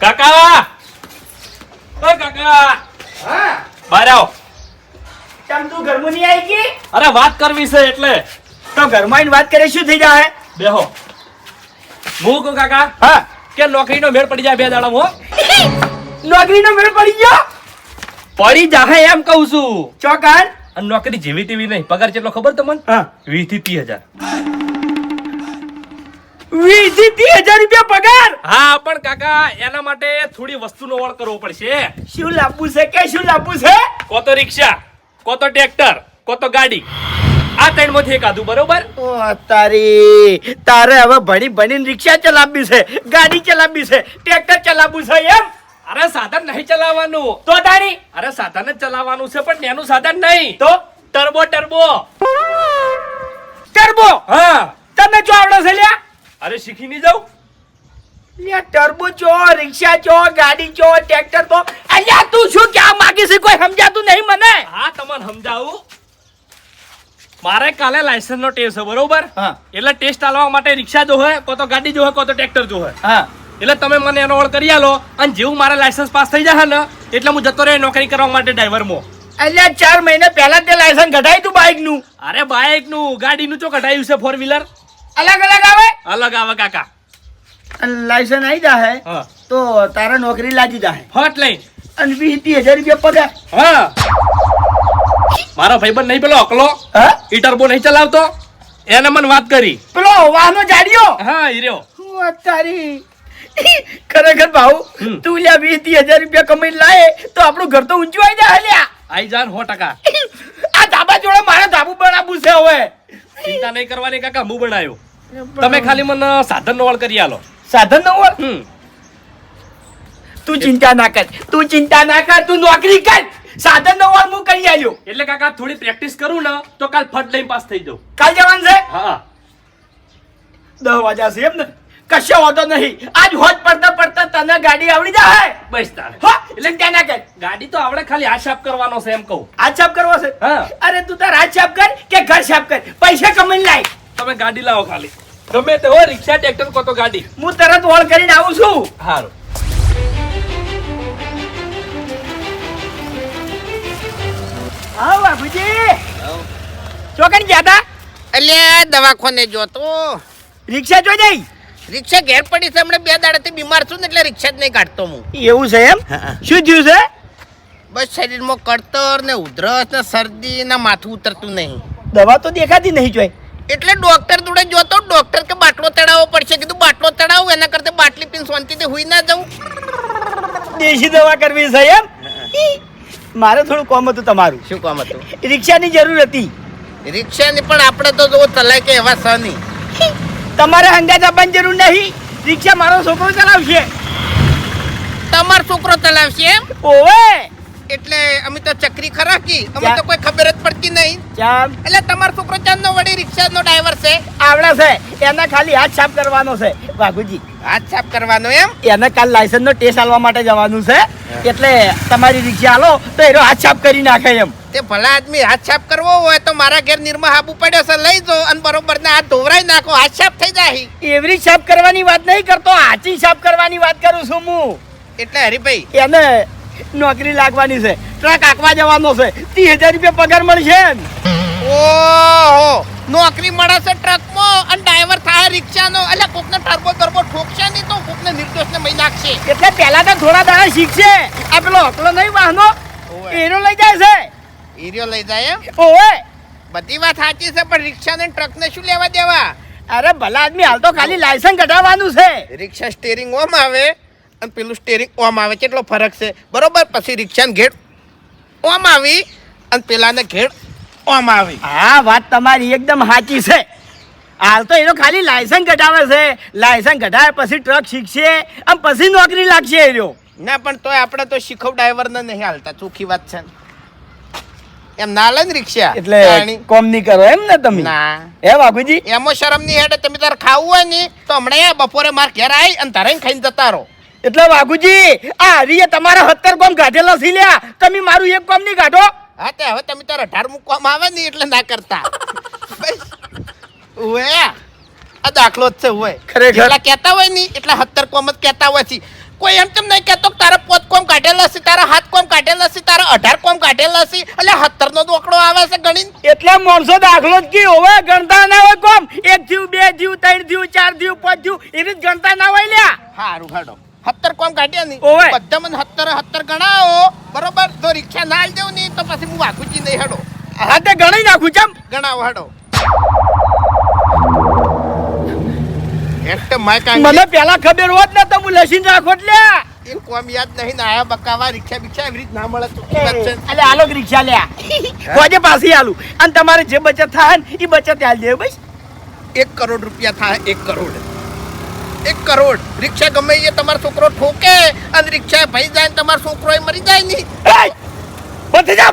કાકા! ઓ કાકા! હા? બહાર આવો. તમ તું ઘરમાં નહીં આવી ગઈ? અરે વાત કરવી છે એટલે. તો ઘરમાં આવીને વાત કરે શું થઈ જાય? બેહો. હું કહું કાકા. હા. કે નોકરીનો મેળ પડી જાય બે દાડામાં નોકરીનો મેળ પડી ગયો? પડી જાહે એમ કહું છું. ચોકાન અને નોકરી જેવી તેવી નહીં. પગાર કેટલો ખબર તમને? હા. વીસથી ત્રીસ હજાર. થી ત્રીસ હજાર રૂપિયા પગાર? હા પણ કાકા એના માટે થોડી વસ્તુનો વળ કરવો પડશે. શું લાવવું છે કે શું લાવવું છે? કો તો રિક્ષા કો તો ટ્રેક્ટર કો તો ગાડી. આ ત્રણમાંથી એક આધું બરોબર? તારી તારે હવે ભણી ભણીને રિક્ષા ચલાવવી છે ગાડી ચલાવવી છે ટ્રેક્ટર ચલાવવું છે એમ? અરે સાધન નહીં ચલાવવાનું. તો તારી? અરે સાધન જ ચલાવવાનું છે પણ એનું સાધન નહીં. તો? Turbo turbo. ટર્બો? હા. તમે જો આવડો છે લ્યા? અરે શીખી નહીં જાઉં? ટર્બો ચો રિક્ષા ચો ગાડી ચો ટ્રેક્ટર તો અલ્યા તું શું ક્યાં માગી છે કોઈ સમજાતું નહીં મને. હા તમને સમજાવું. મારે કાલે લાયસન્સ નો ટેસ્ટ છે બરોબર? એટલે ટેસ્ટ આલવા માટે રિક્ષા જો હોય કો તો ગાડી જો હોય કો તો ટ્રેક્ટર જો હા. એટલે તમે મને એનો ઓળ કરી આલો અને જેવું મારે લાયસન્સ પાસ થઈ જાય ને એટલે હું જતો રહે નોકરી કરવા માટે ડ્રાઈવર મો એટલે ચાર મહિના પહેલા તે લાયસન્સ કઢાયું તું બાઇકનું અરે બાઇકનું ગાડી નું ચો કઢાયું છે ફોર વ્હીલર અલગ અલગ આવે? અલગ આવે કાકા. લાયસન્સ આવી જાહે હા. તો તારા નોકરી લાગી જાહે. ફટ લઈ અને વીસ ત્રીસ હજાર રૂપિયા પગાર. હા. મારો ભાઈબંધ નહીં પેલો અકલો? હા? ઈ ટર્બો નહીં ચલાવતો? એને મને વાત કરી. પેલો વાહનો જાડ્યો? હા ઈ રહ્યો. હું તારી ખરેખર ભાઉ તું લ્યા વીસ ત્રીસ હજાર રૂપિયા કમાઈ લાય તો આપણું ઘર તો ઊંચું આવી જાય લ્યા. આઈ જાન સો ટકા. આ ધાબા જોડે મારે ધાબુ બનાવવું છે હવે. ચિંતા નહીં કરવાની કાકા હું બનાવ્યો. તમે ખાલી મને સાધન નો કરી આલો. સાધન નો હોય હમ. તું ચિંતા ના કર તું ચિંતા ના કર તું નોકરી કર. સાધન નો હોય હું કરી આલ્યો. એટલે કાકા થોડી પ્રેક્ટિસ કરું ને તો કાલ ફટ લઈને પાસ થઈ જાઉં. કાલ જવાનું છે? હા. દસ વાગ્યા છે એમ ને? કશો વાંધો નહીં. આજ હોજ પડતા પડતા તને ગાડી આવડી જાય બસ તારે. હો એટલે ચિંતા ના કર. ગાડી તો આવડે ખાલી આ સાફ કરવાનો છે એમ કહું. હાથ સાફ કરવો છે? હા. અરે તું તાર હાથ સાફ કર કે ઘર સાફ કર? પૈસા કમાઈ લાય. તમે ગાડી લાવો ખાલી. ગમે તે હોય રિક્ષા ટ્રેક્ટર કો તો ગાડી. હું તરત વોળ કરીને આવું છું. સારું હા બાપુજી. ચોકન ગયા હતા એટલે દવાખાને જોતો રિક્ષા જો જઈ. રિક્ષા ઘેર પડી છે હમણાં બે દાડાથી બીમાર છું ને એટલે રિક્ષા જ નહીં કાઢતો હું. એવું છે એમ? શું થયું છે? બસ શરીરમાં કળતર ને ઉધરસ ને શરદી ને માથું ઉતરતું નહીં. દવા તો દેખાતી નહીં જોઈ. એટલે ડોક્ટર જોડે જોતો ડોક્ટર કે બાટલો ચડાવવો પડશે. કીધું બાટલો તળાવ એના કરતા બાટલી પીને શાંતિથી હુઈ ના જવું. દેશી દવા કરવી છે એમ? મારે થોડું કોમ હતું તમારું. શું કોમ હતું? રિક્ષાની જરૂર હતી. રિક્ષાની પણ આપણે તો જો તલાય કે એવા સ નહીં. તમારે હંગાત આપવાની જરૂર નહીં. રિક્ષા મારો છોકરો ચલાવશે. તમારો છોકરો ચલાવશે એમ? ઓવે એટલે અમે તો ચકરી ખરા કી. અમે તો કોઈ ખબર જ પડતી નહીં. ચાલ એટલે તમારો છોકરો ચાંદનો રિક્ષા રિક્ષાનો ડ્રાઈવર છે? આવડે છે. એને ખાલી હાથ સાફ કરવાનો છે. વાઘુજી. હાથ સાફ કરવાનો એમ? એને કાલ લાયસન્સ નો ટેસ્ટ આલવા માટે જવાનું છે. એટલે તમારી રિક્ષા આલો તો એનો હાથ સાફ કરી નાખે એમ. તે ભલા આદમી હાથ સાફ કરવો હોય તો મારા ઘેર નિર્મા હાબુ પડ્યો છે લઈ જો અને બરોબર ના હાથ ધોવરાઈ નાખો હાથ સાફ થઈ જાય. એવરી સાફ કરવાની વાત નહીં કરતો હાચી સાફ કરવાની વાત કરું છું હું. એટલે હરીભાઈ એને નોકરી લાગવાની છે. ટ્રક આંકવા જવાનો છે. ત્રીસ હજાર રૂપિયા પગાર મળશે ઓહો નોકરી મળે છે ટ્રકમાં અને ડ્રાઈવર થાય રિક્ષાનો. એટલે કોકને ટર્બો ટર્બો ઠોકશે નહીં તો કોકને નિર્દોષને મહી નાખશે. એટલે પહેલા તો થોડા દાડા શીખશે. આ પેલો અકલો નહીં વાહનો? એરો લઈ જાય છે. એરિયો લઈ જાય એમ? ઓવે. બધી વાત સાચી છે પણ રિક્ષા ને ટ્રક ને શું લેવા દેવા? અરે ભલા આદમી હાલ તો ખાલી લાયસન્સ કઢાવવાનું છે. રિક્ષા સ્ટેરિંગ ઓમ આવે. અને પેલું સ્ટેરિંગ ઓમ આવે કેટલો ફરક છે. બરોબર? પછી રિક્ષાને ઘેડ ઓમ આવી અને પેલાને ઘેડ ઓમ આવી. હા વાત તમારી એકદમ સાચી છે. હાલ તો એનો ખાલી લાયસન્સ કઢાવે છે. લાયસન્સ કઢાવે પછી ટ્રક શીખશે અને પછી નોકરી લાગશે એ રહ્યો ના પણ તોય આપણે તો શીખવ ડ્રાઈવરને નહીં હાલતા. ચોખ્ખી વાત છે. એમ ના લે ને રિક્ષા? એટલે. કોમ નહીં કરો એમ ને તમે? ના. એ બાપુજી? એમાં શરમ નહીં હેડે. તમે તારે ખાવું હોય ને તો હમણાં બપોરે માર ઘેર આવી અને તારે ખાઈને જતા રહો. એટલે વાઘુજી આ હરીએ તમારા હત્તર કોમ કાઢેલા સી લ્યા તમે મારું એક કોમ નહીં કાઢો હા તે હવે તમે તારા અઢાર મૂકવામાં આવે ને એટલે ના કરતા. ઓએ આ દાખલો જ છે ઉવે. ખરેખર. એટલા કહેતા હોય ને એટલા હત્તર કોમ જ કહેતા હોય છે. કોઈ એમ તેમ નહીં કહેતો તારા પોત કોમ કાઢેલા છે તારા હાથ કોમ કાઢેલા છે તારા અઢાર કોમ કાઢેલા છે એટલે હત્તર નો દોકડો આવે છે ગણી એટલે માણસો દાખલો જ કી હોવે ગણતા ના હોય કોમ એક જીવ બે જીવ ત્રણ જીવ ચાર જીવ પાંચ જીવ. એ રીત ગણતા ના હોય લ્યા. સારું હાડો સત્તર કોમ કાઢ્યા નહીં. ઓવે. બધા મને હત્તર હત્તર ગણાવો. બરોબર? તો રિક્ષા ના આલી દેવું નહીં તો પછી હું વાઘુજી નહીં હેડો. હા તે ગણી નાખું ચમ ગણાવો હેડો. એટલે માય કાંઈ મને પેલા ખબર હોત ને તો હું લસીને રાખો લ્યા. એ કોમ યાદ નહીં ના આયા બકાવા રિક્ષા બિક્ષા એવી રીત ના મળે તો? અલે આલો રિક્ષા લ્યા. કોજે પાછી આલું. અને તમારે જે બચત થાય ને એ બચત આલ દે બસ. એક કરોડ રૂપિયા થાય એક કરોડ. એક કરોડ. રિક્ષા ગમે એ તમારો છોકરો ઠોકે અને રિક્ષા ભાઈ જાય ને તમારો છોકરો મરી જાય નહીં. બંધ જા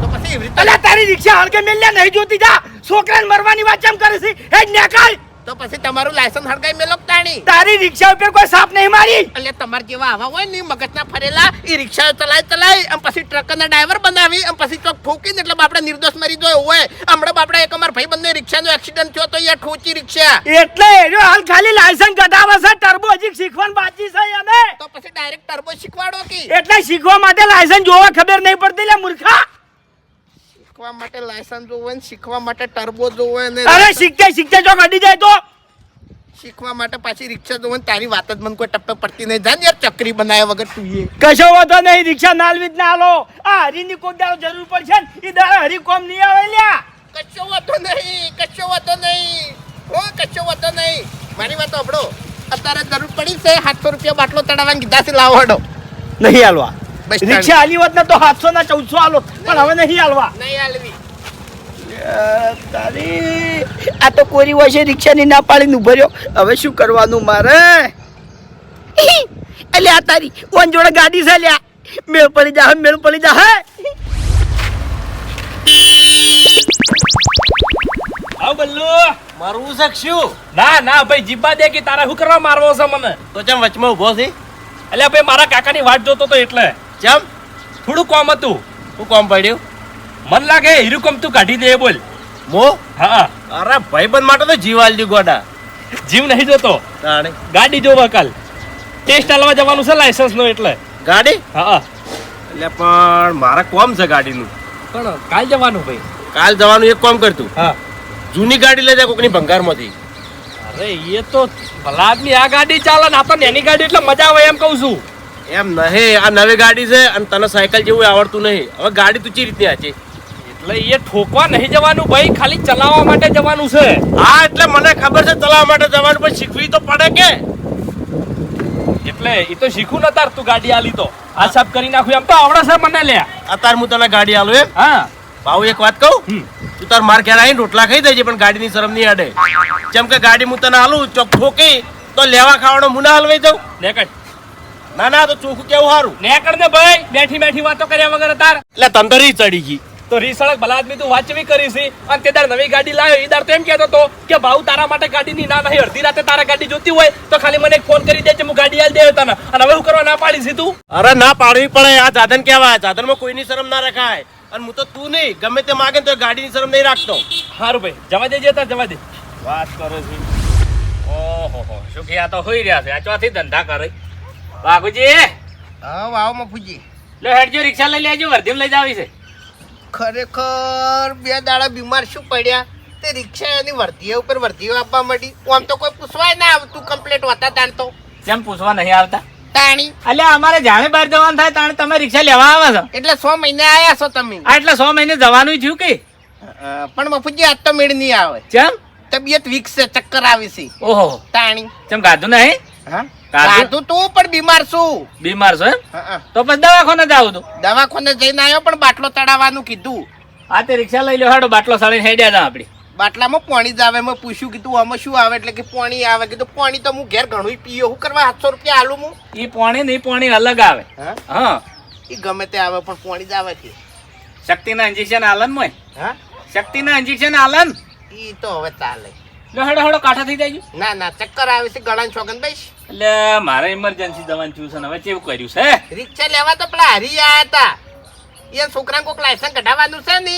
તો પછી તારી રિક્ષા હળકે મેલ્યા નહીં જોતી જા. છોકરાને મરવાની વાત કેમ કરે છે? હે નેકાળ તો પછી તમારું લાયસન્સ હડગાઈ મેલો તાણી? તારી રિક્ષા ઉપર કોઈ સાપ નહીં મારી. એટલે તમાર જેવા આવા હોય ને મગજના ફરેલા એ રિક્ષા ચલાય ચલાય અને પછી ટ્રકના ડ્રાઈવર બનાવી અને પછી ચોક ઠોકીને એટલે બાપડા નિર્દોષ મરી જોયો હોય. હમણાં બાપડા એક અમાર ભાઈ બંને રિક્ષાનો એક્સિડન્ટ થયો તો યાર ઠોચી રિક્ષા. એટલે એનો હાલ ખાલી લાયસન્સ કઢાવે છે ટર્બો હજી શીખવાનું બાકી છે એને તો પછી ડાયરેક્ટ ટર્બો શીખવાડો કે? એટલે શીખવા માટે લાયસન્સ જોવા ખબર નહીં પડતી લે મૂર્ખા. શીખવા માટે લાયસન્સ જોવે ને શીખવા માટે ટર્બો જોવે ને. અરે શીખતે શીખતે જો ગાડી જાય તો? શીખવા માટે પાછી રિક્ષા જોવે ને તારી વાત જ મને કોઈ ટપ્પે પડતી નહીં. જાન યાર ચકરી બનાવ્યા વગર તું એ. કશો વાંધો નહીં રિક્ષા નાલવી જ ના લો આ હરીની કોક દાડો જરૂર પડશે ને એ દાડો હરી કોમ નહીં આવે લ્યા. કશો વાતો નહીં કશો વધો નહીં. હો કશો વધો નહીં. મારી વાત સાંભળો. અત્યારે જરૂર પડી છે સાતસો રૂપિયા બાટલો ચડાવવાની કીધા છે લાવો નહીં હાલવા. રિક્ષા હાલી હોત ને તો સાતસો ના ચૌદસો હાલો પણ હવે નહીં હાલવા. નહીં હાલવી. તારી આ તો કોરી હોય છે રિક્ષાની ના પાડીને ઊભો રહ્યો. હવે શું કરવાનું મારે? એટલે આ તારી ઓન જોડે ગાડી છે લ્યા મેળ પડી જા મેળ પડી જા હે. આવ બલ્લુ. મારું છે શું? ના ના ભાઈ જીબા દે કે તારા શું કરવા મારવો છે મને? તો ચમ વચમાં ઊભો છે? એટલે ભાઈ મારા કાકાની વાત જોતો તો એટલે. ચમ થોડું કોમ હતું. હું કોમ પડ્યું? મન લાગે હીરું કોમ તું કાઢી દે બોલ. મો? હા. અરે ભાઈબંધ માટે તો જીવ આલજી ગોડા. જીવ નહીં જોતો. ગાડી જોવા કાલ. ટેસ્ટ આલવા જવાનું છે લાયસન્સ નો એટલે. ગાડી? હા. એટલે પણ મારા કોમ છે ગાડીનું. પણ કાલ જવાનું ભાઈ. કાલ જવાનું એક કોમ કરતું. હા. જૂની ગાડી લઈ જાય કોકની ભંગારમાંથી. અરે એ તો ભલા આદમી આ ગાડી ચાલે ને આ તો નાની ગાડી એટલે મજા આવે એમ કહું છું. એમ નહીં આ નવી ગાડી છે અને તને સાયકલ જેવું આવડતું નહીં. હવે ગાડી તું ચી રીતની આચી? એટલે એ ઠોકવા નહીં જવાનું ભાઈ ખાલી ચલાવવા માટે જવાનું છે. હા એટલે મને ખબર છે ચલાવવા માટે જવાનું પણ શીખવી તો પડે કે? એટલે એ તો શીખું ન તાર તું ગાડી આલી તો. આ સાફ કરી નાખું એમ. તો આવડે છે મને લે. અત્યારે હું તને ગાડી આલું એમ. હા. ભાવ એક વાત કહું? તું તાર માર ઘેર આવીને રોટલા ખાઈ દેજે પણ ગાડીની શરમ નહીં અડે જેમ કે ગાડી હું તને આલું ચોખ્ખો કે તો લેવા ખાવાનો મુના હલવાઈ જાઉં. નેકળ ના ના તો ચોખ્ખું કેવું સારું નેકળ ને ભાઈ બેઠી બેઠી વાતો કર્યા વગર તાર. એટલે તંદરી ચડી ગઈ. તો રીસળક ભલા તું વાંચવી કરી છે. અને તે દાડ નવી ગાડી લાવ્યો એ દાર તો એમ કહેતો હતો કે ભાવ તારા માટે ગાડીની ના નહીં અડધી રાતે તારા ગાડી જોતી હોય તો ખાલી મને ફોન કરી દેજે હું ગાડી આલ દેવ તને. અને હવે હું કરવા ના પાડી છે તું? અરે ના પાડવી પડે આ સાધન કહેવાય. સાધનમાં કોઈની શરમ ના રખાય. અને હું તો તું નહીં ગમે તે માગે ને તો ગાડીની શરમ નહીં રાખતો. સારું ભાઈ જવા દેજે તાર જવા દે. વાત કરો છે. ઓહો હો શું કે આ તો હોઈ રહ્યા છે આ ચોથી ધંધા કરે. બાબુજી હા વાવ મફુજી. લે હેડજો રિક્ષા લઈ લેજો વર્ધીમ લઈ જાવી છે. ખરેખર બે દાડા બીમાર શું પડ્યા? તે રિક્ષા એની વર્ધીઓ ઉપર વર્ધીઓ આપવા મળી આમ તો કોઈ પૂછવાય ના આવતું કમ્પ્લેટ હોતા તાણ તો. કેમ પૂછવા નહીં આવતા. તાણી. એટલે અમારે જાણે બહાર જવાનું થાય તાણે તમે રિક્ષા લેવા આવે છો. એટલે સો મહિને આયા છો તમે. આ એટલે સો મહિને જવાનું થયું કે? પણ મફુજી આજ તો મેળ નહીં આવે. કેમ તબિયત વીક છે ચક્કર આવી છે. ઓહો. તાણી. કેમ ગાધું નહીં? હા? કાધું તું પણ બીમાર છું. બીમાર છો એમ. તો પછી દવાખાને જાવ તું? દવાખાને જઈને આવ્યો પણ બાટલો તળાવવાનું કીધું. આ તે રિક્ષા લઈ લો હાડો બાટલો સાડીને હેડ્યા તા આપણે બાટલામાં પાણી જ આવે મેં પૂછ્યું કીધું આમાં શું આવે? એટલે કે પાણી આવે કીધું પાણી તો હું ઘેર ઘણું પીયો હું કરવા સાતસો રૂપિયા આલું હું ઈ પોણી ને પાણી અલગ આવે. હા? હા. એ ગમે તે આવે પણ પાણી જ આવે છે શક્તિના ઇન્જેક્શન આલન મોય? હા? શક્તિના ઇન્જેક્શન આલન? એ તો હવે ચાલે. લો હેડો હેડો કાઠા થઈ જાય ના ના ચક્કર આવે છે ગળાની છોગન ભાઈ એટલે મારે ઇમરજન્સી જવાનું થયું છે હવે કેવું કર્યું છે? રિક્ષા લેવા તો પેલા હરી આયા હતા. એ છોકરા કોઈક લાયસન્સ કઢાવવાનું છે ને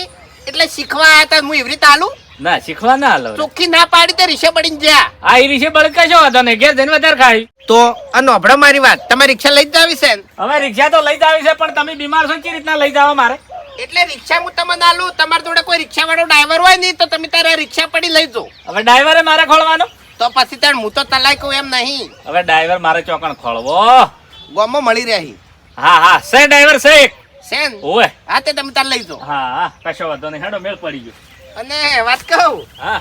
એટલે શીખવા આયા હતા હું એવી રીતે હાલું? ના શીખવા ના હાલો. ચોખ્ખી ના પાડી તો રિક્ષા પડીને જ્યાં આ ઈ રીશે બળકા છો વાંધો નહીં ઘેર જઈને વધારે ખાઈ તો આ નોભળો મારી વાત. તમે રિક્ષા લઈ જ આવી છે ને? હવે રિક્ષા તો લઈ જ આવી છે પણ તમે બીમાર છો કેવી રીતના લઈ જાવ મારે? એટલે રિક્ષા હું તમને આલું તમારા જોડે કોઈ રિક્ષા વાળો ડ્રાઈવર હોય નહીં તો તમે તારે રિક્ષા પડી લઈ જો હવે ડ્રાઈવરે મારે ખોલવાનો? તો પછી તાર હું તો તલાઈ કહું એમ નહીં. હવે ડ્રાઈવર મારે ચોકણ ખોળવો ગોમો મળી રહી. હા હા સે ડ્રાઈવર સે સેન? ઓએ આ હા તે તમે તાર લઈ જાઓ હા હા કશો વાંધો નહીં. હેડો મેળ પડી ગયો. અને વાત કહું? હા.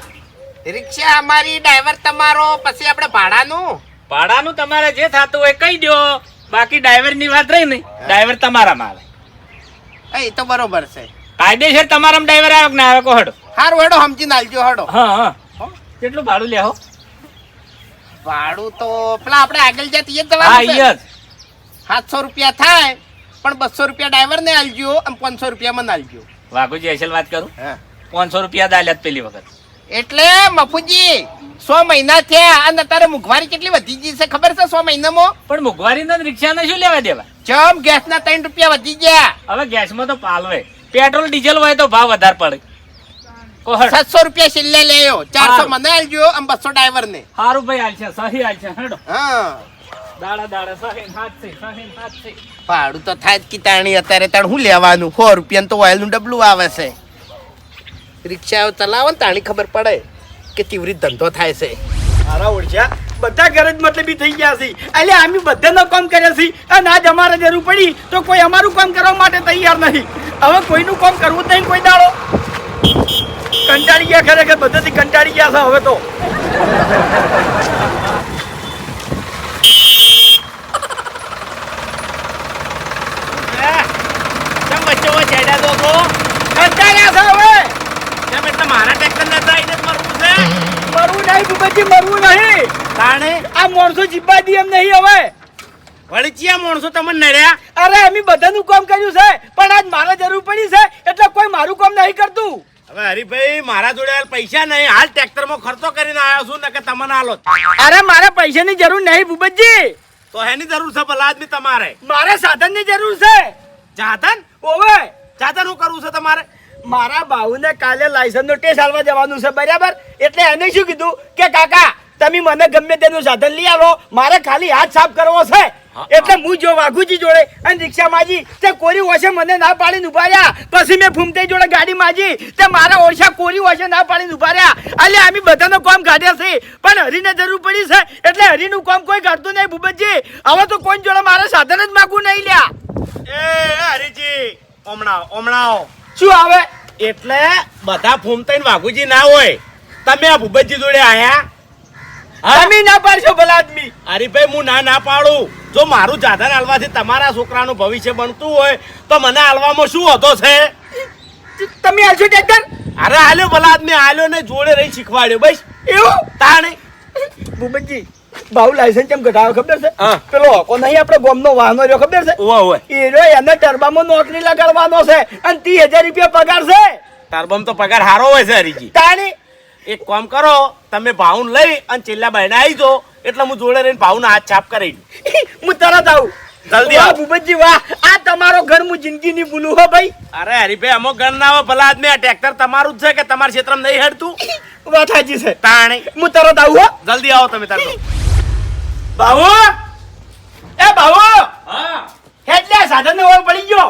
રિક્ષા અમારી ડ્રાઈવર તમારો પછી આપણે ભાડાનું? ભાડાનું તમારે જે થતું હોય કહી દો બાકી ડ્રાઈવરની વાત રહી નહીં. ડ્રાઈવર તમારામાં આવે. એ તો બરોબર છે. કાયદેસર તમારા ડ્રાઈવર આવે કે ના આવે કો હડો. હારું હેડો સમજીને આલજો હડો. હા હા. કેટલું ભાડું લેહો ભાડું તો પેલા આપણે આગળ જતી જવાનું સાતસો રૂપિયા થાય પણ બસો રૂપિયા ડ્રાઈવર ને આલજો અને પાંચસો રૂપિયા મને આલજો. વાઘુજી અસલ વાત કરું? હા. પાંચસો રૂપિયા દાલ્યા પેલી વખત. એટલે મફુજી સો મહિના થયા અને અત્યારે મુઘવારી કેટલી વધી ગઈ છે? ખબર છે સો મહિનામાં? પણ મુઘવારીનો રિક્ષા ને શું લેવા દેવા? જમ ગેસના ત્રણ રૂપિયા વધી ગયા. હવે ગેસમાં તો પાલવે પેટ્રોલ ડીઝલ હોય તો ભાવ વધારે પડે. સાતસો રૂપિયા છેલ્લે લેયો ચારસો મને આલજો અને બસો ડ્રાઈવર ને સારું ભાઈ આલશે સહી આલશે હેડો. હા. દાડા દાડા સહી હાથ સહી હાથ ભાડું તો થાય જ કિતાણી અત્યારે તાણ હું લેવાનું? સો રૂપિયા તો ઓઇલનું ડબલું આવે છે. રિક્ષા ચલાવો ને તાણી ખબર પડે કે તીવ્રી ધંધો થાય છે. મારા ઓળખ્યા બધા ઘર જ મતલબી થઈ ગયા છે. એટલે અમે બધાનો કામ કર્યા છે. અને આજ અમારે જરૂર પડી તો કોઈ અમારું કામ કરવા માટે તૈયાર નહીં હવે કોઈનું કામ કરવું જ નહીં કોઈ દાડો. કંટાળી ગયા ખરેખર? બધાથી કંટાળી ગયા છે હવે તો. મારા ટ્રેક્ટર ને આઈને મરવું છે? મરવું નહીં ભૂપતજી મરવું નહીં. તાણે? આ માણસો દી એમ નહીં હવે. વળી ચિયા માણસો તમે નડ્યા? અરે અમે બધાનું કામ કર્યું છે પણ આજ મારે જરૂર પડી છે એટલે કોઈ મારું કામ નહીં કરતું. હવે હરીભાઈ મારા જોડે પૈસા નહીં. હાલ ટ્રેક્ટરમાં ખર્ચો કરીને આવ્યો છું ને કે તમને આલો અરે મારે પૈસાની જરૂર નહીં ભૂપતજી. તો એની જરૂર છે ભલા આદમી તમારે? મારે સાધનની જરૂર છે. જાતન? ઓવે. સાધન શું કરવું છે તમારે? મારા બાહુને કાલે લાયસન્સ નો ટેસ્ટ આલવા જવાનું છે બરાબર? એટલે એને શું કીધું? કે કાકા તમે મને ગમે તેનું સાધન લઈ આવો મારે ખાલી હાથ સાફ કરવો છે. એટલે હું જો વાઘુજી જોડે અને રિક્ષા માજી તે કોરી ઓછે મને ના પાડીને ઊભા રહ્યા. પછી મેં ફૂમતે જોડે ગાડી માજી તે મારા ઓછા કોરી ઓછે ના પાડીને ઊભા રહ્યા. એટલે અમે બધાનો કામ કાઢ્યા છે. પણ હરીને જરૂર પડી છે એટલે હરીનું કામ કોઈ કાઢતું નહીં ભૂપતજી. હવે તો કોઈ જોડે મારે સાધન જ માગવું નહીં લ્યા. એ હરીજી ઓમણાઓ ઓમણાઓ શું આવે? એટલે બધા ફૂમતાઈને વાઘુજી ના હોય. તમે આ ભૂપતજી જોડે આયા? હા? તમે ના પાડશો ભલા આદમી. હરીભાઈ હું ના ના પાડું. જો મારું જાધન હાલવાથી તમારા છોકરાનું ભવિષ્ય બનતું હોય તો મને હાલવામાં શું હતો છે? તમે હાલશો ટેક્ટર અરે હાલ્યો ભલા આદમી હાલ્યો ને જોડે રહી શીખવાડ્યો બસ. એવું? તાણે. ભૂપતજી ભાવ લાયસન્સ કેમ કઢાવ્યો ખબર છે? પેલો હકો નહીં આપણે ગોમનો વાહનો રહ્યો ખબર છે? ઓ ઓવે એ રહ્યો એને ટરબામાં નોકરી લગાડવાનો છે અને ત્રીસ હજાર રૂપિયા પગાર છે. ટર્બમ તો પગાર સારો હોય છે હરીજી. તાણી. એક કામ કરો તમે ભાવન લઈ અને છેલ્લા બહેને આવી જો એટલે હું જોડે રહીને ભાવના હાથ છાપ કરી હું તરત આવું. જલ્દી આવ. ભૂપતજી વાહ. આ તમારો ઘર હું જિંદગી ની ભૂલું હો ભાઈ. અરે હરીભાઈ અમુક ઘર ના હોય ભલા આદમી આ ટ્રેક્ટર તમારું જ છે કે તમારા ક્ષેત્રમાં નહીં હેડતું? વાત સાચી છે. તાણે. હું તરત આવું હો. જલ્દી આવો તમે તરત બાબુ એ બાબુ હા. એટલે સાધન ને ઓર પડી ગયો.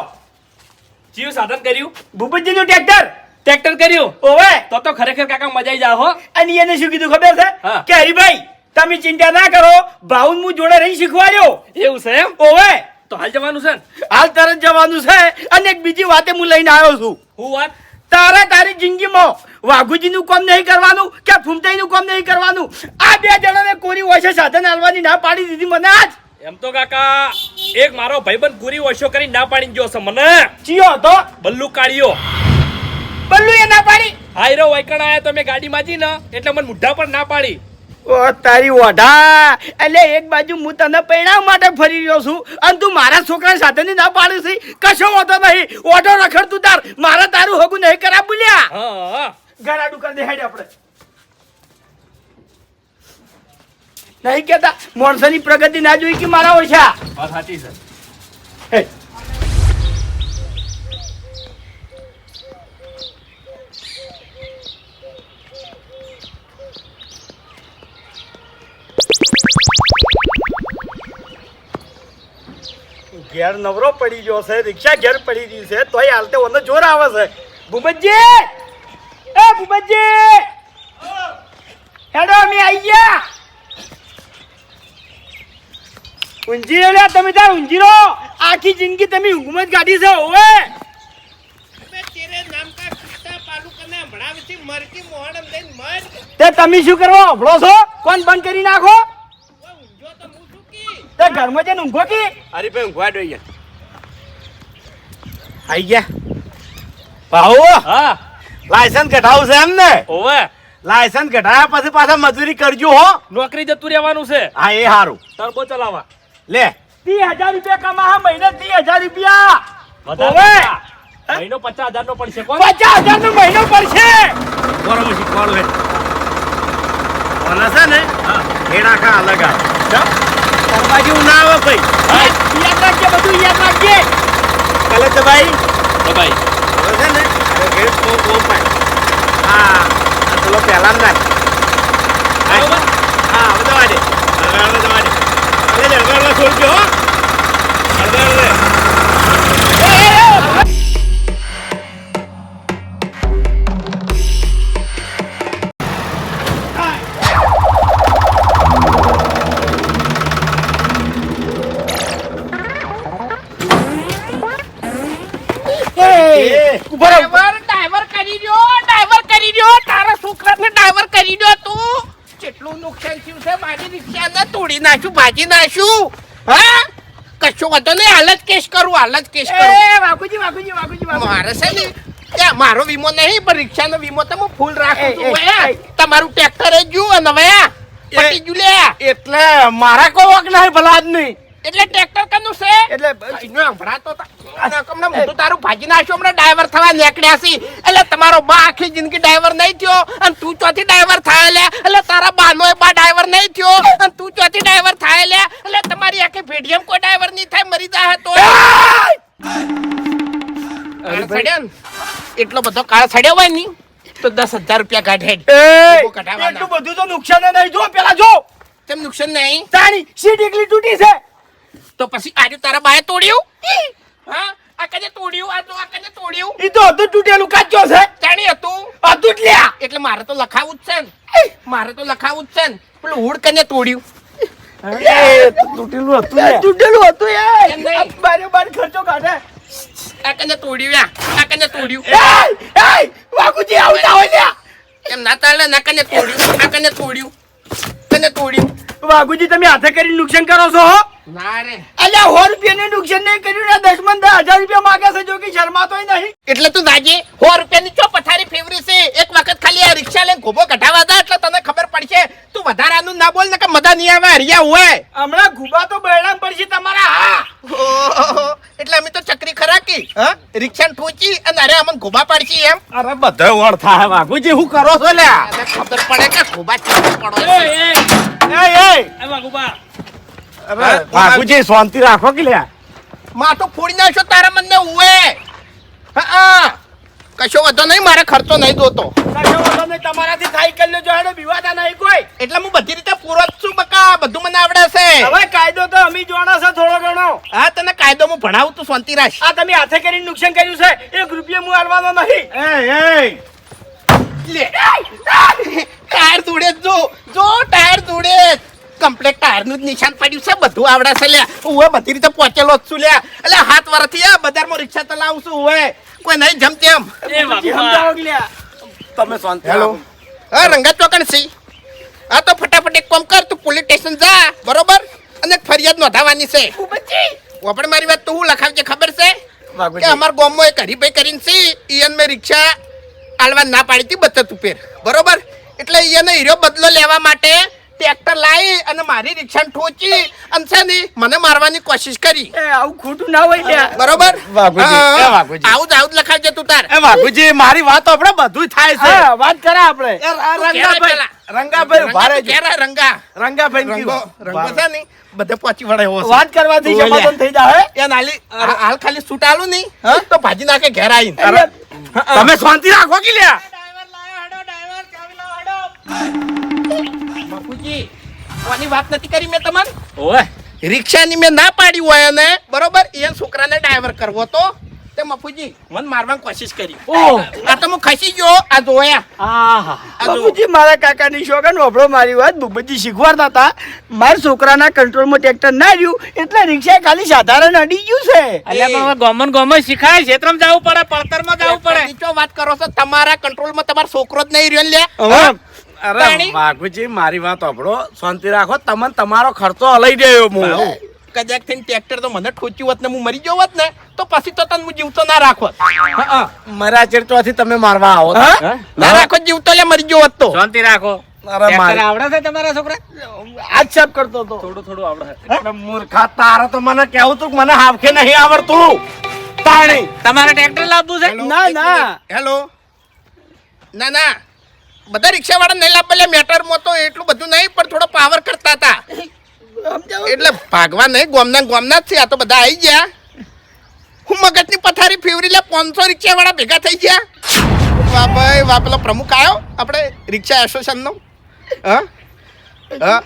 જીવ સાધન કર્યું? ભૂપતજી નું ટ્રેક્ટર. ટ્રેક્ટર કર્યું? ઓવે. તો તો ખરેખર કાકા મજા આવી હો. અને એને શું કીધું ખબર છે? કે હરીભાઈ તમે ચિંતા ના કરો. ભાઉન હું જોડે રહી શીખવાડ્યો. એવું છે એમ? ઓવે. તો હાલ જવાનું છે હાલ તરત જવાનું છે. અને એક બીજી વાતે હું લઈને આવ્યો છું. હું વાત? તારે તારી જિંદગીમાં વાઘુજીનું કામ નહીં કરવાનું કે ફૂમતાઈનું કામ નહીં કરવાનું? આ બે જણાને કોરી ઓછે સાધન હાલવાની ના પાડી દીધી મને આજ. એમ તો કાકા એક મારો ભાઈબંધ પૂરી વર્ષો કરી ના પાડી ગયો છે મને. ચિયો તો બલ્લુ કાઢ્યો બલ્લુ એ ના પાડી. હાઈરો વૈકણ આયા તો મેં ગાડી માજી ને એટલે મને મુઢા પર ના પાડી. ઓ તારી ઓઢા. એટલે એક બાજુ હું તને પૈણાવ માટે ફરી રહ્યો છું અને તું મારા છોકરા સાથેની ના પાડી છે. કશો વાંધો નહીં. ઓઢો રખડતું તાર. મારે તારું હગું નહીં કરા બોલ્યા ગરાડું કરી દે હેડ આપણે. નહીં કેતા માણસોની પ્રગતિ ના જોઈ કે મારા ઓછા? વાત સાચી છે. ઘેર નવરો પડી ગયો છે રિક્ષા ઘેર પડી ગઈ છે તોય હાલતે ઓને જોર આવે છે. ભૂપતજી! એ ભૂપતજી! હેડો અમે આવી ગયા. ઊંઝી રહ્યા તમે ત્યાં ઊંઝી રહો. આખી જિંદગી તમે ઊંઘમાં જ કાઢી છે મર. તે તમે શું કરવા અભળો છો? કોણ બંધ કરી નાખો? તે ઘરમાં જઈને ઊંઘો કી? હરીભાઈ ઊંઘવા દો અહીંયા. આઈ ગયા. ભાઉ હા. લાયસન્સ કઢાવું છે એમ ને ઓવે લાયસન્સ કઢાયા પછી પાછા મજૂરી કરજો હો. નોકરી જતું રહેવાનું છે. હા એ સારું ટર્બો ચલાવવા. લે. ત્રીસ હજાર રૂપિયા કમા મહિને ત્રીસ હજાર રૂપિયા. મહિનો પચાસ હજાર નો પડશે પચાસ હજાર નો મહિનો પડશે. બરોબર શીખવાડું લે? ઓલા છે ને? હેડા ખા અલગ બાજુ ના આવે ભાઈ યાદ રાખજે બધું યાદ રાખજે. કાલે ભાઈ? તો છે ને પાય. હા. પેલો પહેલા ના બરોબર? હા હવે જવા દે હવે જવા દે હવે લે હવે હવે છોડજો હો. હવે ઊભો ડ્રાઈવર ડ્રાઈવર કરી દ્યો ડ્રાઈવર કરી દ્યો તારા છોકરાને ડ્રાઈવર કરી દ્યો તું. કેટલું નુકસાન થયું છે મારી રિક્ષાને તોડી નાખ્યું ભાજી નાખ્યું. હા? કશો વાંધો નહીં હાલ જ કેસ કરું હાલ જ કેસ કરું. એ વાઘુજી વાઘુજી વાઘુજી વાઘુજી. મારે છે ને ત્યાં મારો વીમો નહીં પણ રિક્ષાનો વીમો તો હું ફૂલ રાખું છું. તમારું ટ્રેક્ટર જ જુઓ અને ભયા પટી ગયું લે એટલે મારા કોઈ વાંક નહીં ભલા જ નહીં એટલે ટ્રેક્ટર કનું છે? એટલે હમણાં તા- અને મોઢું તારું ભાજી નાખ્યો હમણાં ડ્રાઈવર થવા નીકળ્યા છે. એટલે તમારો બા આખી જિંદગી ડ્રાઈવર નહીં થયો. અને તું ચોથી ડ્રાઈવર થાય લે. એટલે તારા બાનો બા ડ્રાઈવર નહીં થયો. અને તું ચોથી ડ્રાઈવર થાય લે. એટલે તમારી આખી પેઢીએમ કોઈ ડ્રાઈવર નહીં થાય મરી જાય તો? એટલો બધો કાળ સડ્યો હોયની તો દસ હજાર રૂપિયા કાઢે. એટલું બધું તો નુકસાન નહીં. જો પેલા જો. તેમ નુકસાન નહીં? તારી સીટ એકલી તૂટી છે. તો પછી આજે તારા બાએ તોડ્યું? હા? આ કને તોડ્યું? આ તો આ કને તોડ્યું? ઈ તો હતું તૂટેલું કાચો છે. જાણી હતું? હતું જ લ્યા. એટલે મારે તો લખાવું જ છે ને. મારે તો લખાવું જ છે ને. પેલું હુડ કને તોડ્યું? તૂટેલું હતું. તૂટેલું હતું એ. બારે બાર ખર્ચો કાઢે. આ કને તોડ્યું યા આ કને તોડ્યું? એય, વાઘુજી આવું ના હોય લ્યા. એમ ના તાલે ના કને તોડ્યું? આ કને તોડ્યું? કને તોડ્યું? વાઘુજી તમે હાથે કરીને નુકસાન કરો છો હો? અલ્યા સો રૂપિયાનું નુકસાન નહીં કર્યું ને દસમન દસ હજાર રૂપિયા માગે છે જો કે શરમાતોય નહીં. એટલે તું દાજે સો રૂપિયાની ચો પથારી ફેવરી છે? એક વખત ખાલી આ રિક્ષા લઈને ગોબો કઢાવા દા એટલે તને ખબર પડશે. તું વધારાનું ના બોલ ને કે મજા નહીં આવે હરિયા હોય હમણાં ગુબા તો બહેરામ પડશે તમારા હા. એટલે અમે તો ચકરી ખરાકી હા? રિક્ષા ઠોચી અને અરે અમને ગોબા પાડશી એમ. અરે બધો વળ થાય વાઘુજી હું કરો છો લ્યા? ખબર પડે કે ગોબા ચકરી પડો એ, એ, એય. એ વાઘુબા. અરે શાંતિ રાખો કે લ્યા? માથું ફોડી નાખ્યો તારા મને ઉવે. હા કશો વધો નહીં મારે ખર્ચો નહીં જોતો. કશો વાંધો નહીં, તમારાથી થાય કરી લેજો હેડો વિવાદા નહીં કોઈ. એટલે હું બધી રીતે પૂરો જ છું બકા. બધું મને આવડે છે. હવે કાયદો તો અમે જોવાનો છે થોડો ઘણો. હા તને કાયદો હું ભણાવું તું શાંતિ રાખ. આ તમે હાથે કરીને નુકસાન કર્યું છે એક રૂપિયો હું આલવાનો નહીં. એ લે. ટાયર જોડે જો જો. ટાયર જોડે કમ્પ્લેટ ટાયરનું જ નિશાન પડ્યું છે બધું આવડે છે લ્યા હું બધી રીતે પહોંચેલો જ છું લે. એટલે હાથ વર્ષથી આ બજારમાં રિક્ષા ચલાવું છું હવે કોઈ નહીં કે લ્યા તમે શાંત હેલો. હા રંગા ચોકણ સી. હા તો ફટાફટ એક કામ કર તું પોલીસ સ્ટેશન જા બરોબર? અને ફરિયાદ નોંધાવાની છે. આપણે મારી વાત તો હું લખાવજે ખબર છે? કે અમાર ગામમાં એક હરીભાઈ કરીને છે ઈયન મેં રિક્ષા આલવા ના પાડી હતી બચત ઉપર. બરોબર? એટલે ઈયને હીરો બદલો લેવા માટે ટ્રેક્ટર લાવી અને મારી રિક્ષા ઠોચી અને છે ને મને મારવાની કોશિશ કરી. એ આવું ખોટું ના હોય બરોબર? હા, આવું જ આવું જ લખાય છે તું તાર. એ વાઘુજી મારી વાત આપણે બધું થાય છે. વાત કરે આપણે. રંગાભાઈ. રંગાભાઈ ઊભા રંગા રહેજો. રંગા? રંગાભાઈ રંગો રંગો છે ને બધે પહોંચી વળે એવો વાત કરવાથી સમાધાન થઈ જાય એ નાલી હાલ ખાલી સૂટ આલું નહીં તો ભાજી નાખે ઘેર આવીને. તમે શાંતિ રાખો કે લ્યા? બાપુજી કોની વાત નથી કરી મેં તમને? ઓય રિક્ષાની મેં ના પાડી હોય ને બરોબર? એ છોકરાને ડ્રાઈવર કરવો તો. તે મફુજી મન મારવાની કોશિશ કરી. આ તો હું ખસી ગયો. આ જોયા. જો. બાપુજી મારા કાકાની શોખન ઓભળો મારી વાત. બુબજી શીખવાડતા હતા. મારા છોકરાના કંટ્રોલમાં ટ્રેક્ટર ના રહ્યું એટલે રિક્ષા ખાલી સાધારણ અડી ગયું છે. અલ્યા પણ હવે ગોમન ગોમન શીખાય. ક્ષેત્રમાં જવું પડે પડતરમાં જવું પડે. નીચો વાત કરો છો. તમારા કંટ્રોલમાં તમારો છોકરો જ નહીં રહ્યો લે હા? અરે? વાઘુજી મારી વાત સાંભળો. શાંતિ રાખો. તમને તમારો ખર્ચો હલાઈ ગયો હું. કદાચ થઈને ટ્રેક્ટર તો મને ઠોચ્યું હોત ને હું મરી ગયો હોત ને તો પછી તો તને હું જીવતો ના રાખોત. મારા ચેડચોથી તમે મારવા આવો ના રાખો જીવતો લે મરી ગયો હોત તો. શાંતિ રાખો. આવડે છે તમારા છોકરા? આજ કરતો હતો. થોડું થોડું આવડે મૂર્ખા તારે તો મને કેવું તું મને હાફખે નહીં આવડતું. તાણી. તમારે ટ્રેક્ટર લાવતું છે? ના ના. હેલો ના ના. બધા રિક્ષાવાળા નહીં લાભ મેટરમાં તો એટલું બધું નહીં પણ થોડો પાવર કરતા હતા. એટલે ભાગવા નહીં ગોમના ગોમના જ છે આ તો બધા આવી ગયા. હું મગજની પથારી ફેવરી લે પાંચસો રિક્ષાવાળા ભેગા થઈ ગયા. વાહ ભાઈ વાહ પેલો પ્રમુખ આવ્યો આપણે રિક્ષા એસોસિએશનનો? હા? હા?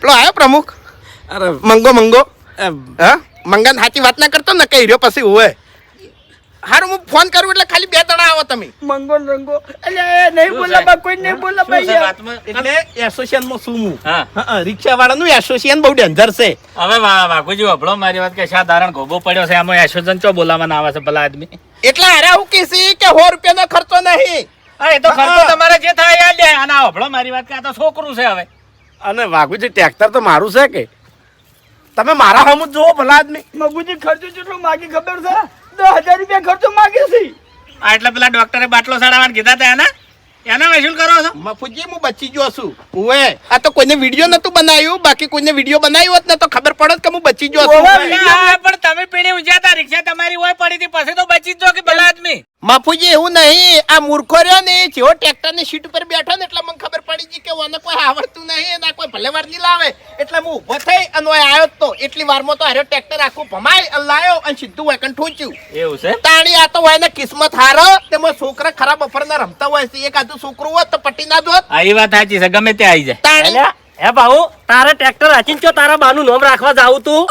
પેલો આવ્યો પ્રમુખ? અરે મંગો મંગો? એમ, હા? મંગન સાચી વાત ના કરતો ને કઈ રહ્યો પછી હોય હારું હું ફોન કરું એટલે ખાલી બે તણા આવો તમે. મંગો રંગો. એટલે એ નહીં બોલા બા કોઈ નહીં બોલા શું છે ભાઈ વાતમાં? શું હું? હા. રિક્ષા વાળાનું એસોસિએશન બહુ ડેન્જર છે. હવે વા- વાઘુજી વભળો મારી વાત કે સાધારણ ગોબો પડ્યો છે આમાં યશોદન ચો બોલાવવાના આવે છે ભલા આદમી? એટલે અરે હું કીસી કે સો રૂપિયાનો ખર્ચો નહીં. અરે એ તો ખર્ચો તમારે જે થાય યાદ લે. અને વભળો મારી વાત કે આ તો છોકરું છે હવે. અને વાઘુજી ટ્રેક્ટર તો મારું છે કે? તમે મારા હમ જોવો ભલા આદમી. મગુજી ખર્ચો જેટલો માગી ખબર છે? દસ હજાર રૂપિયા ખર્ચો માગે છે. આ એટલે પેલા ડોક્ટરે બાટલો ચડાવવાનું કીધા હતા એના? એના વસૂલ કરો છો? મફુજી હું બચી ગયો છું. ઓએ આ તો કોઈને વીડિયો નતું બનાવ્યું બાકી કોઈને વીડિયો બનાવ્યો હોત ને તો ખબર પડત કે હું બચી ગયો છું. પણ તમે પીણી ઊંઝ્યા તા રિક્ષા તમારી હોય પડી હતી પછી તો બચી જ જો કે ભલા આદમી. મફુજી એવું નહીં. આ મૂર્ખો રહ્યો ને જેવો ટ્રેક્ટરની સીટ ઉપર બેઠો ને એટલે મને ખબર પડી ગઈ કે ઓને કોઈ આવડતું નહીં એના કોઈ ભલે વાર નહીં લાવે. એટલે હું ઊભો થઈ અને આવ્યો તો. એટલી વારમાં તો હાર્યો ટ્રેક્ટર આખું ભમાય અને લાયો અને સીધું વેકન ઠૂંચ્યું. એવું છે? તાણી આ તો હોય ને કિસ્મત હારો. તેમાં છોકરા ખરાબ અફરના રમતા હોય છે. એક આધું છોકરું હોત તો પટી ના દોત. આ વાત સાચી છે. ગમે તે આવી જાય. તાણી. હે ભાઉ તારે ટ્રેક્ટર હાચીને ચો તારા બાનું નામ રાખવા જાવું તું?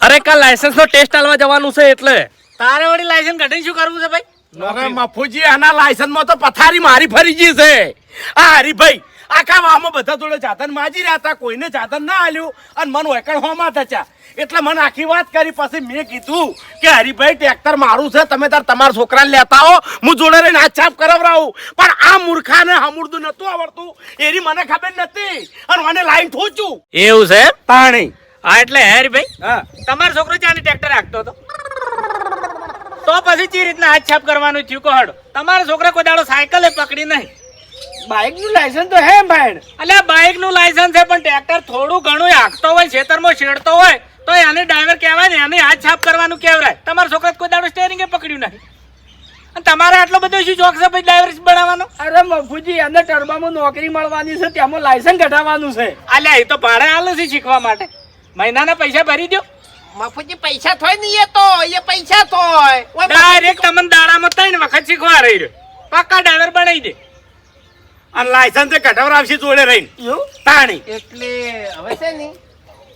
અરે કાલ લાયસન્સ નો ટેસ્ટ આલવા જવાનું છે એટલે. તારે વળી લાયસન્સ કઢી શું કરવું છે ભાઈ? અરે મફુજી આના લાયસન્સમાં તો પથારી મારી ફરી ગઈ છે. આ હરીભાઈ આખા બધા જોડે જાતન માજી રહ્યા હતા કોઈને જાતન ના આલ્યું. અને મન વૈકણ હોમાં થયા. એટલે મને આખી વાત કરી પછી મેં કીધું કે હરીભાઈ ટ્રેક્ટર મારું છે તમે તાર તમારા છોકરાને લેતા હો હું જોડે રહીને હાથ છાપ કરાવરાવું. પણ આ મૂર્ખાને હમુરદું નતું આવડતું. એની મને ખબર નથી અને મને લાઈન ઠોચું એવું છે પાણી હા એટલે હેરીભાઈ હા. તમારો છોકરો ચાને ટ્રેક્ટર હાંકતો હતો? તો પછી ચી રીતના હાથ છાપ કરવાનું થયું? કહો તમારા છોકરા કોઈ દાડો સાયકલે પકડી નહીં. બાઇકનું લાયસન્સ તો હે ભાઈ. અલ્યા બાઇકનું લાયસન્સ છે પણ ટ્રેક્ટર થોડું ઘણું હાંકતો હોય ખેતરમાં છેડતો હોય તો એને ડ્રાઈવર કહેવાય ને એને હાથ છાપ કરવાનું કહેવાય તમારા છોકરા કોઈ દાડો સ્ટેરિંગે પકડ્યું નહીં. અને તમારે આટલો બધો શું ચોક છે ભાઈ ડ્રાઈવર બનાવવાનો? અરે મફુજી એને ટર્બામાં નોકરી મળવાની છે તેમાં લાયસન્સ કઢાવવાનું છે. અલ્યા એ તો ભાડે આલે છે શીખવા માટે. મહિનાના પૈસા ભરી દો મફુજી પૈસા થોય ને એ તો એ પૈસા થોય ઓય ડાયરેક્ટ તમને દાડામાં ત્રણ વખત શીખવા રહી રહ્યો પાકા ડ્રાઈવર બનાવી દે. અને લાયસન્સ કઢાવરાવશે જોડે રહીને. એવું? તાણી. એટલે હવે છે ને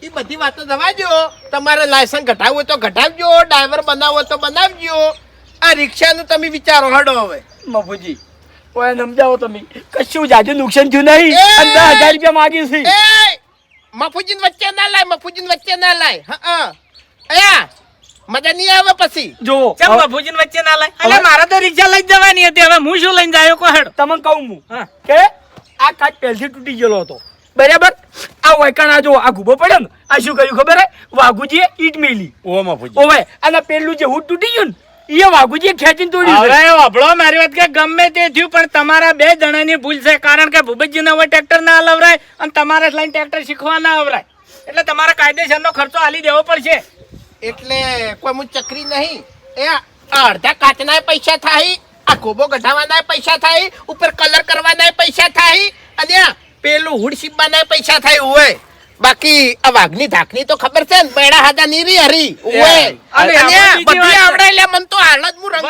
એ બધી વાતો જવા દો તમારે લાયસન્સ ઘટાવવું હોય તો ઘટાવજો ડ્રાઈવર બનાવવો હોય તો બનાવજો. આ રિક્ષાનું તમે વિચારો હડો હવે. મફુજી ઓય સમજાવો તમે. કશું જાજુ નુકસાન થયું નહીં! અને દસ હજાર રૂપિયા માગી છે. એ! મફુજીન વચ્ચે ના લાય મફુજીન વચ્ચે ના લાય. હા. અયા મજા નહીં આવે પછી. જો ચમ બાપુજીને વચ્ચે ના લાય. અલ્યા મારા તો રિક્ષા લઈ જવાની હતી. હવે હું શું લઈને જાયો કો હેડો. તમને કહું હું કે આ કાચ પહેલથી તૂટી ગયેલો હતો. બરાબર? આ વૈકાણા જો આ ગુબો પડ્યો ને આ શું કર્યું ખબર હે? વાઘુજીએ ઈટ મેલી. ઓ મફુજી ઓવે અને પેલું જે હુડ તૂટી ગયું ને એ વાઘુજીએ ખેંચીને તોડ્યું હવે મારી વાત કે ગમે તે થયું પણ તમારા બે જણાની ભૂલ છે કારણ કે ભૂપતજીને હવે ટ્રેક્ટર ના લવરાય અને તમારે લઈને ટ્રેક્ટર શીખવા ના આવરાય એટલે તમારે કાયદેસરનો ખર્ચો આલી દેવો પડશે. એટલે કોઈ હું ચકરી નહીં. એ અડધા કાચના પૈસા થાય, આ ગોબો ગઢાવાના પૈસા થાય, ઉપર કલર કરવાના પૈસા થાય, અને પેલું હુડ સીવવાના પૈસા થાય હોય બાકી આ વાઘની ધાકની તો ખબર છે ને બેડા હાજા નીરી હરી. ઓએ અને બધી વાત છે. આવડે એટલે મન તો હાલ જ હું રંગ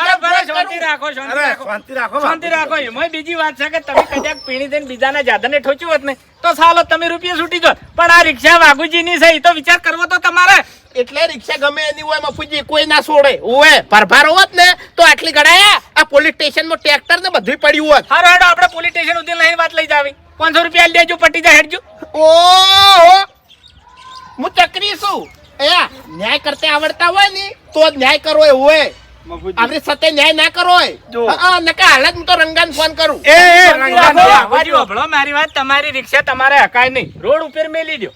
શાંતિ રાખો શાંતિ રાખો. શાંતિ રાખો શાંતિ રાખો. એમાંય બીજી વાત છે કે તમે કદાચ પીણી થઈને બીજાના જાદને ઠોચ્યું હોત ને તો સાલો તમે રૂપિયા છૂટી જો પણ આ રિક્ષા વાઘુજીની છે એ તો વિચાર કરવો તો તમારે. એટલે રિક્ષા ગમે એની હોય મફુજી કોઈ ના છોડે. ઓએ ભરભાર હોત ને તો આટલી ગડાયા આ પોલીસ સ્ટેશનમાં ટ્રેક્ટર ને બધું પડ્યું હોત. હારો હેડો આપણે પોલીસ સ્ટેશન સુધી લઈને વાત લઈ જાવી પાંચસો રૂપિયા લેજો પટી જા હેડજો. ઓહો! હું ચકરી છું. એ ન્યાય કરતે આવડતા હોય ને તો ન્યાય કરવો હોય. હોય આપણી સાથે ન્યાય ના કરો હોય. હા નકા હાલત હું તો રંગાન ફોન કરું. એ રંગાને મારી વાત તમારી રિક્ષા તમારે હકાય નહીં. રોડ ઉપર મેલી દો.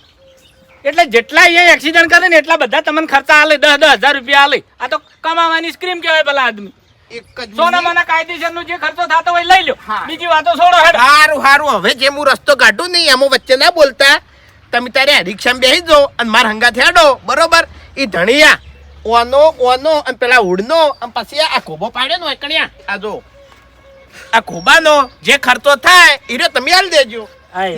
એટલે જેટલા એ એક્સિડન્ટ કરે ને એટલા બધા તમને ખર્ચા આલે દસ દસ હજાર રૂપિયા આલે. આ તો કમાવાની સ્ક્રીમ કહેવાય ભલા આદમી. એક જ સોના મને કાયદેસર નો જે ખર્ચો થતો હોય લઈ લો બીજી વાતો છોડો હેડ. હારું હારું હવે જે હું રસ્તો કાઢું નહીં એમાં વચ્ચે ના બોલતા. તમે તારે રિક્ષામાં બેસી જાઓ અને માર હંગા થેડો બરોબર? એ ધણિયા. ઓનો ઓનો અને પેલા ઉડનો અને પછી આ ખોબો પાડ્યો ને એકણ્યા. આ જો. આ ખોબાનો જે ખર્ચો થાય એ રહ્યો તમે આલ દેજો.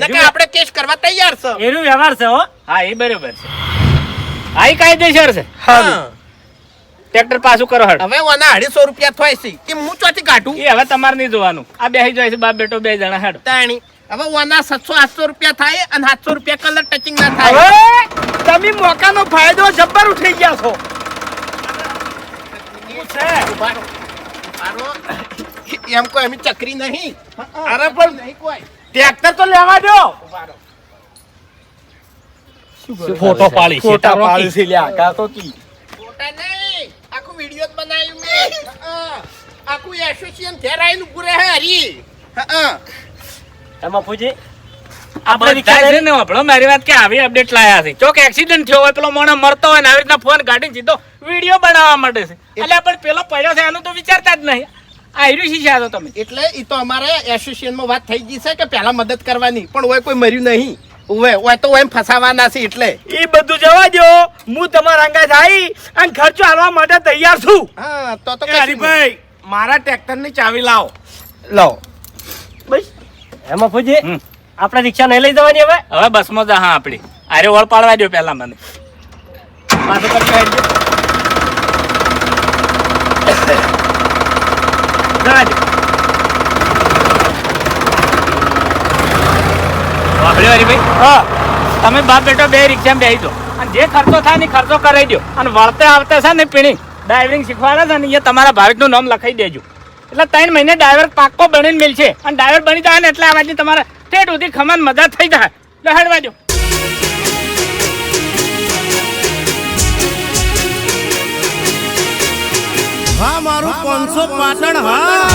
નકે આપણે કેસ કરવા તૈયાર છે. એનો વ્યવહાર છે હો. હા એ બરોબર છે. હા એ કાયદેસર છે. હા. ટ્રેક્ટર પાછું કરો હળ. હવે ઓના અઢીસો રૂપિયા થાય છે. કે હું ચોથી કાઢું? એ હવે તમારે નહીં જોવાનું. આ બે જાય છે બાપ બેટો બે જણા હળ તાણી. હવે ઓના સાતસો આઠસો રૂપિયા થાય અને સાતસો રૂપિયા કલર ટચિંગ ના થાય. હવે તમે મોકાનો ફાયદો જબ્બર ઉઠી ગયા છો. એમ કોઈ એમ ચકરી નહીં. અરે પણ નહીં કોઈ. ટ્રેક્ટર તો લેવા દો. ફોટો પાડી ફોટો પાડી છે લ્યા. કાતો કી ખોટા નહીં આખું વીડિયો જ બનાવ્યું મેં હા. આખું એસોસિએશન ઘેર આવીને ઉભું રહે હરી. હા. તમે પૂછી આ બધા છે ને? હોભળો મારી વાત કે આવી અપડેટ લાયા છે. ચોક એક્સિડન્ટ થયો હોય પેલો મોણો મરતો હોય ને આવી રીતના ફોન કાઢીને સીધો વીડિયો બનાવવા માટે છે. એટલે પણ પેલો પડ્યો છે આનું તો વિચારતા જ નહીં. આ હીરો શીશા તો તમે. એટલે એ તો અમારે એસોસિએશનમાં વાત થઈ ગઈ છે કે પહેલા મદદ કરવાની પણ ઓય કોઈ મર્યું નહીં. ઓય ઓય તો ઓય ફસાવાના છે એટલે. એ બધું જવા દો હું તમારા અંગા જાય અને ખર્ચો હાલવા માટે તૈયાર છું. હા તો તો હરીભાઈ મારા ટ્રેક્ટરની ચાવી લાવો. લાવો. બસ. એમાં ફૂજી. આપણે રિક્ષા નહીં લઈ જવાની હવે? હવે બસમાં જા હા આપડી. અરે ઓળ પાડવા દો પેલા મને. દો. વાપર્યો હા. તમે બાપ બેટો બે રિક્ષામાં બેસી દો. અને જે ખર્ચો થાય ને ખર્ચો કરાવી દો અને વળતે આવતે છે ને પીણી. ડ્રાઇવિંગ શીખવાડે છે ને એ તમારા ભાવિકનું નામ લખાઈ દેજો. એટલે ત્રણ મહિને ડ્રાઈવર પાક્કો બનીને મળશે અને ડ્રાઈવર બની જાય ને એટલે આ વાતની તમારે ઠેઠ સુધી ખમણ મજા થઈ જાય. લહેડવા દો હા, મારું પાટણ, હા.